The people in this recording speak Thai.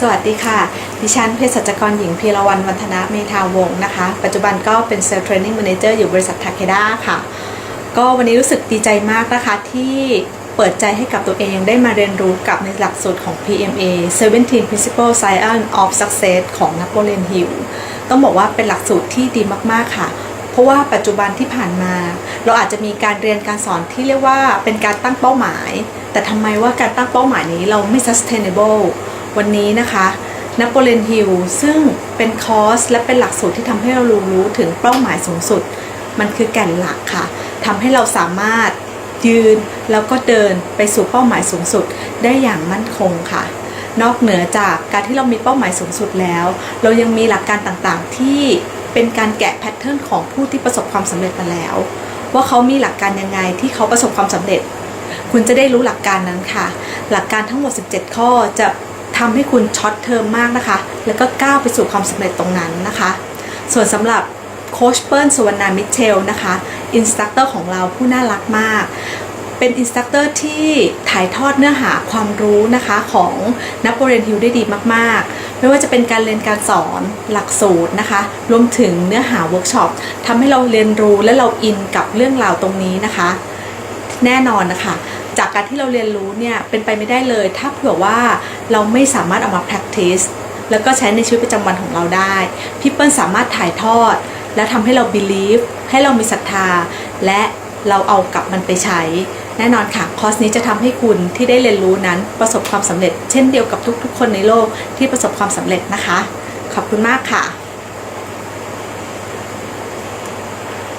สวัสดีค่ะ ดิฉันเภสัชกรหญิงพีรวรรณวัฒนาเมธาวงศ์นะคะ ปัจจุบันก็เป็นเซลล์เทรนนิ่ง a ม a เจอร์อยู่บริษัททาเคด้าค่ะ ก็วันนี้รู้สึกดีใจมากนะคะที่เปิดใจให้กับตัวเองได้มาเรียนรู้กับในหลักสูตรของ PMA 17 Principle Science of Success ของ Napoleon Hill ต้องบอกว่าเป็นหลักสูตรที่ดีมากๆค่ะ เพราะว่าปัจจุบันที่ผ่านมา เราอาจจะมีการเรียนการสอนที่เรียกว่าเป็นการตั้งเป้าหมาย แต่ทำไมว่าการตั้งเป้าหมายนี้เราไม่ sustainable วันนี้นะคะนโปเลียนฮิลซึ่งเป็นคอร์สและเป็นหลักสูตรที่ทำให้เรารู้รู้ถึงเป้าหมายสูงสุด มันคือแก่นหลักค่ะทำให้เราสามารถยืนแล้วก็เดินไปสู่เป้าหมายสูงสุดได้อย่างมั่นคงค่ะ นอกเหนือจากการที่เรามีเป้าหมายสูงสุดแล้ว เรายังมีหลักการต่างๆ ที่เป็นการแกะแพทเทิร์นของผู้ที่ประสบความสำเร็จมาแล้ว ว่าเขามีหลักการยังไงที่เขาประสบความสำเร็จ คุณจะได้รู้หลักการนั้นค่ะ หลักการทั้งหมด 17 ข้อจะ ทำให้คุณช็อตเทอมมากนะคะ แล้วก็ก้าวไปสู่ความสำเร็จตรงนั้นนะคะ ส่วนสำหรับโคชเปิลสุวรรณามิเชลนะคะอินสตัคเตอร์ของเราผู้น่ารักมาก เป็นอินสตัคเตอร์ที่ถ่ายทอดเนื้อหาความรู้นะคะของนโปเลียนฮิลได้ดีมากๆ ไม่ว่าจะเป็นการเรียนการสอนหลักสูตรนะคะ รวมถึงเนื้อหาเวิร์กช็อปทำให้เราเรียนรู้และเราอินกับเรื่องราวตรงนี้นะคะ แน่นอนนะคะ จากการที่เราเรียนรู้เนี่ยเป็นไปไม่ได้เลย ถ้าเผื่อว่าเราไม่สามารถเอามา practice แล้วก็ใช้ในชีวิตประจำวันของเราได้พี่เปิ้ลสามารถถ่ายทอด และทำให้เรา believe ให้เรามีศรัทธา และเราเอากลับมันไปใช้ แน่นอนค่ะคอร์สนี้จะทำให้คุณที่ได้เรียนรู้นั้นประสบความสำเร็จ เช่นเดียวกับทุกๆ คนในโลกที่ประสบความสำเร็จนะคะ ขอบคุณมากค่ะ